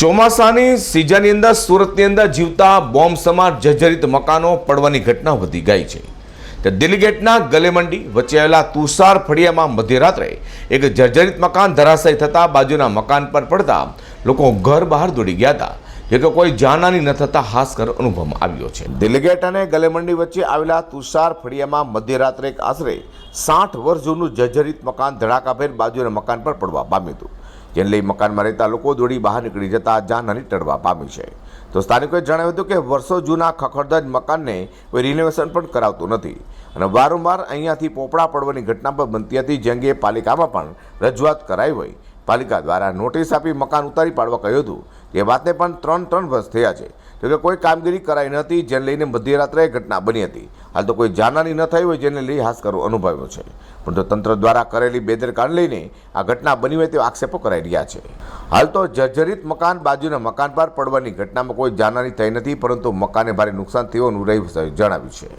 ચોમાસાની સિઝનની અંદર સુરતની અંદર જીવતા બોમ્બ સમાર જર્જરિત મકાનો પડવાની ઘટના વધી ગઈ છે. તે દિલગેટના ગલેમંડી વચ્ચે આવેલા તુષાર ફળિયામાં મધ્યરાત્રે એક જર્જરિત મકાન ધરાશાયી થતાં બાજુના મકાન પર પડતા લોકો ઘર બહાર દોડી ગયા હતા. જે કે કોઈ જાનહાની ન થતા હાસ્કર અનુભવમાં આવ્યો છે. દિલગેટ અને ગલેમંડી વચ્ચે આવેલા તુષાર ફળિયામાં મધ્યરાત્રે એક આશરે સાઠ વર્ષ જૂનું જર્જરિત મકાન ધડાકાભેર બાજુના મકાન પર પડવા પામ્યું હતું. જેને લઈ મકાનમાં રહેતા લોકો દોડી બહાર નીકળી જતા જાનહાની ટળવા પામી છે. તો સ્થાનિકોએ જણાવ્યું હતું કે વર્ષો જૂના ખખડધજ મકાનને કોઈ રિનોવેશન પણ કરાવતું નથી. અને વારંવાર અહીંયાથી પોપડા પડવાની ઘટના પણ બનતી હતી, જે અંગે પાલિકામાં પણ રજૂઆત કરાઈ હોય. પાલિકા દ્વારા નોટિસ આપી મકાન ઉતારી પાડવા કહ્યું હતું. તે વાતને પણ ત્રણ ત્રણ વર્ષ થયા છે. જોકે કોઈ કામગીરી કરાઈ નથી જેને લઈને મધ્યરાત્રે ઘટના બની હતી. હાલ તો કોઈ જાનહાની ન થઈ હોય જેને લઈ હાશકારો અનુભવ્યો છે. પરંતુ તંત્ર દ્વારા કરેલી બેદરકારી લઈને આ ઘટના બની હોય તેવા આક્ષેપો કરાઈ રહ્યા છે. હાલ તો જર્જરિત મકાન બાજુના મકાન પર પડવાની ઘટનામાં કોઈ જાનહાની થઈ નથી, પરંતુ મકાને ભારે નુકસાન થયું હોવાનું રહી જણાવ્યું છે.